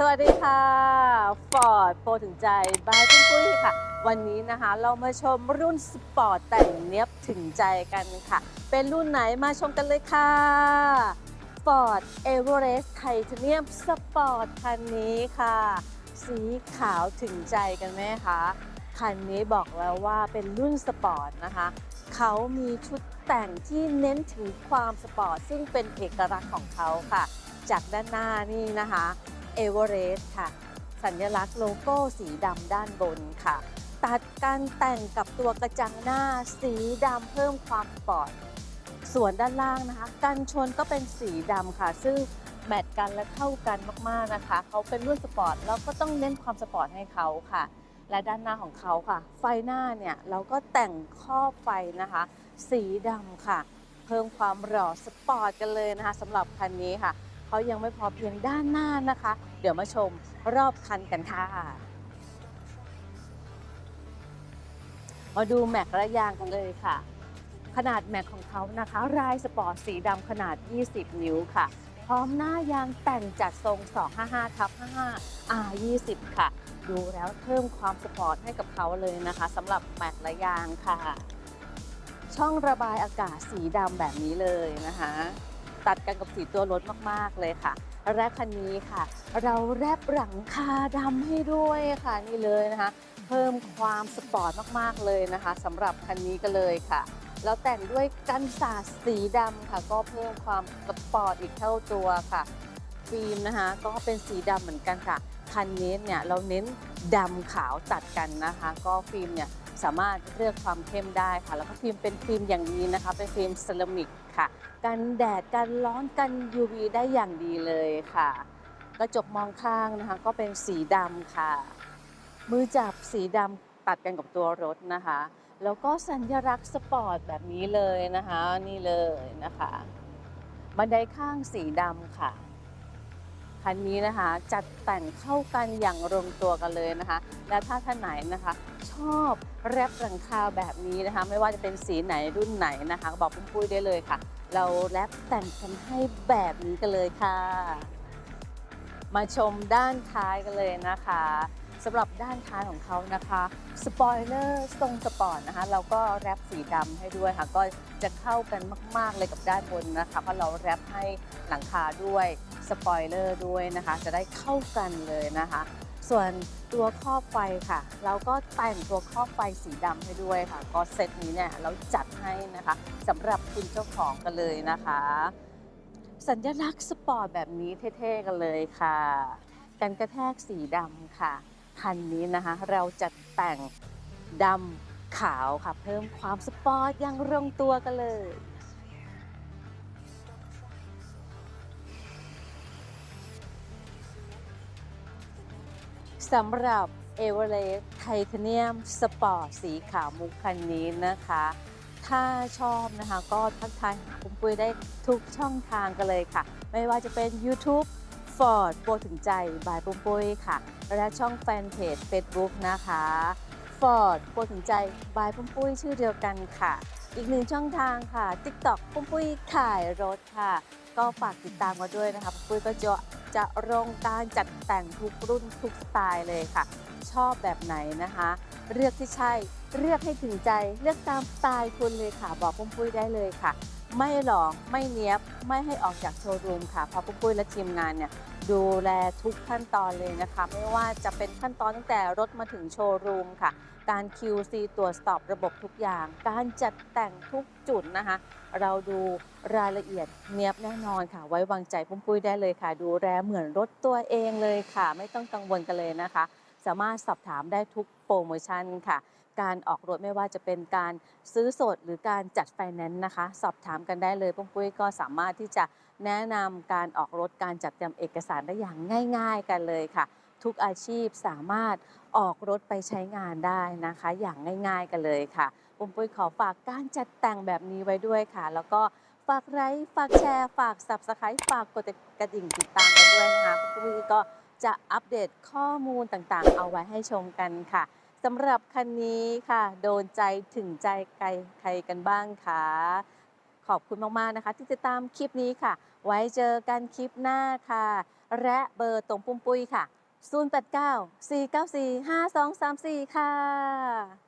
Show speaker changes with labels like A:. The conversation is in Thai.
A: สวัสดีค่ะฟอร์ดโปรถึงใจบายคุณปุ้ยค่ะ วันนี้นะคะเรามาชมรุ่นสปอร์ตแต่งเนี้ยบถึงใจกันค่ะ เป็นรุ่นไหนมาชมกันเลยค่ะ Ford Everest Titanium Sport คันนี้ค่ะ สีขาวถึงใจกันไหมคะคันนี้บอกแล้วว่าเป็นรุ่นสปอร์ตนะคะ เขามีชุดแต่งที่เน้นถึงความสปอร์ตซึ่งเป็นเอกลักษณ์ของเขาค่ะ จากด้านหน้านี่นะคะ เอเวอเรสต์ค่ะ สัญลักษณ์โลโก้สีดำด้านบนค่ะ ตัดการแต่งกับตัวกระจังหน้าสีดำเพิ่มความสปอร์ตส่วนด้านล่างนะคะ กันชนก็เป็นสีดำค่ะ ซึ่งแมทกันและเข้ากันมากๆนะคะ เขาเป็นรุ่นสปอร์ตเราก็ต้องเน้นความสปอร์ตให้เขาค่ะ และด้านหน้าของเขาค่ะ ไฟหน้าเนี่ยเราก็แต่งครอไฟนะคะ สีดำค่ะ เพิ่มความหล่อสปอร์ตกันเลยนะคะสำหรับคันนี้ค่ะ เขายังไม่พอเพียงด้านหน้านะคะ เดี๋ยวมาชมรอบคันกันค่ะ มาดูแม็กและยางกันเลยค่ะ ขนาดแม็กของเขานะคะรายสปอร์ตสีดำขนาด 20 นิ้วค่ะ พร้อมหน้ายางแต่งจัดทรง 255ทับ55 R20 ค่ะ ดูแล้วเพิ่มความสปอร์ตให้กับเขาเลยนะคะสำหรับแม็กและยางค่ะ ช่องระบายอากาศสีดำแบบนี้เลยนะคะ ตัดกันกับสีตัวรถมากๆเลยค่ะ และคันนี้ค่ะ เราแรปหลังคาดำให้ด้วยค่ะนี่เลยนะคะ เพิ่มความสปอร์ตมากๆเลยนะคะสำหรับคันนี้ก็เลยค่ะแล้วแต่งด้วยกันสาดสีดำค่ะ ก็เพิ่มความสปอร์ตอีกเท่าตัวค่ะ ฟิล์มนะคะ ก็เป็นสีดำเหมือนกันค่ะ คันนี้เนี่ยเราเน้นดำขาวตัดกันนะคะ ก็ฟิล์มเนี่ย สามารถเลือกความเข้มได้ค่ะ แล้วก็ฟิล์มเป็นฟิล์มอย่างนี้นะคะ เป็นฟิล์มเซรามิกค่ะ กันแดดกันร้อนกัน UV ได้อย่างดีเลยค่ะกระจกมองข้างนะคะ ก็เป็นสีดำค่ะ มือจับสีดำตัดกันกับตัวรถนะคะ แล้วก็สัญลักษณ์สปอร์ตแบบนี้เลยนะคะ นี่เลยนะคะ บันไดข้างสีดำค่ะ คันนี้นะคะจัดแต่งเข้ากันอย่างลงตัวกันเลยนะคะ และถ้าท่านไหนนะคะ ชอบแรปหลังคาแบบนี้นะคะ ไม่ว่าจะเป็นสีไหนรุ่นไหนนะคะบอกปุ้มปุ้ยได้เลยค่ะ เราแรปแต่งกันให้แบบนี้กันเลยค่ะ มาชมด้านท้ายกันเลยนะคะ สำหรับด้านท้ายของเขานะคะสปอยเลอร์ทรงสปอร์ตนะคะเราก็แรปสีดำให้ด้วยค่ะ ก็จะเข้ากันมาก ๆ เลยกับด้านบนนะคะเพราะเราแรปให้หลังคาด้วยสปอยเลอร์ด้วยนะคะ จะได้เข้ากันเลยนะคะ ส่วนตัวครอบไฟค่ะ เราก็แต่งตัวครอบไฟสีดำให้ด้วยค่ะ ก็เซตนี้เนี่ยเราจัดให้นะคะสำหรับคุณเจ้าของกันเลยนะคะ สัญลักษณ์สปอร์ตแบบนี้เท่ ๆ กันเลยค่ะ กันกระแทกสีดำค่ะ คันนี้นะคะ เราจัดแต่งดำขาวค่ะ เพิ่มความสปอร์ตอย่างลงตัวกันเลยสำหรับ e v e r e s t Titanium Sport สีขาวมุกคันนี้นะคะ ถ้าชอบนะคะก็ทักทายหาปุ้มปุ้ยได้ทุกช่องทางกันเลยค่ะ ไม่ว่าจะเป็น YouTube Ford โปรถึงใจบายปุ้มปุ้ยค่ะ และช่องแฟนเพจ Facebook นะคะ Ford โปรถึงใจบายปุ้มปุ้ยชื่อเดียวกันค่ะ อีกหนึ่งช่องทางค่ะ TikTok ปุ้มปุ้ยขายรถค่ะ ก็ฝากติดตามมาด้วยนะคะปุ้มปุ้ยก็จะจะลงการจัดแต่งทุกรุ่นทุกสไตล์เลยค่ะ ชอบแบบไหนนะคะ เลือกที่ใช่เลือกให้ถึงใจเลือกตามสไตล์คุณเลยค่ะ บอกปุ้มปุ้ยได้เลยค่ะ ไม่หลอกไม่เนี้ยบไม่ให้ออกจากโชว์รูมค่ะเพราะปุ้มปุ้ยและทีมงานเนี่ยดูแลทุกขั้นตอนเลยนะคะ ไม่ว่าจะเป็นขั้นตอนตั้งแต่รถมาถึงโชว์รูมค่ะ การ QC ตรวจสอบระบบทุกอย่าง การจัดแต่งทุกจุดนะคะ เราดูรายละเอียดเนียบแน่นอนค่ะ ไว้วางใจปุ้มปุ้ยได้เลยค่ะ ดูแลเหมือนรถตัวเองเลยค่ะ ไม่ต้องกังวลกันเลยนะคะ สามารถสอบถามได้ทุกโปรโมชั่นค่ะ การออกรถไม่ว่าจะเป็นการซื้อสดหรือการจัดไฟแนนซ์นะคะ สอบถามกันได้เลยปุ้มปุ้ยก็สามารถที่จะแนะนำการออกรถการจัดเตรียมเอกสารได้อย่างง่าย ๆ กันเลยค่ะ ทุกอาชีพสามารถออกรถไปใช้งานได้นะคะ อย่างง่าย ๆ กันเลยค่ะปุ้มปุ้ยขอฝากการจัดแต่งแบบนี้ไว้ด้วยค่ะ แล้วก็ฝากไลค์ฝากแชร์ ฝาก subscribe ฝากกดกระดิ่งติดตามกันด้วยนะคะปุ้มปุ้ยก็จะอัปเดตข้อมูลต่างๆ เอาไว้ให้ชมกันค่ะ สำหรับคันนี้ค่ะ โดนใจถึงใจใครใครกันบ้างคะขอบคุณมาก ๆ นะคะ ที่ติดตามคลิปนี้ค่ะ ไว้เจอกันคลิปหน้าค่ะ และเบอร์ตรงปุ้มปุ้ยค่ะ 089 494 5234 ค่ะ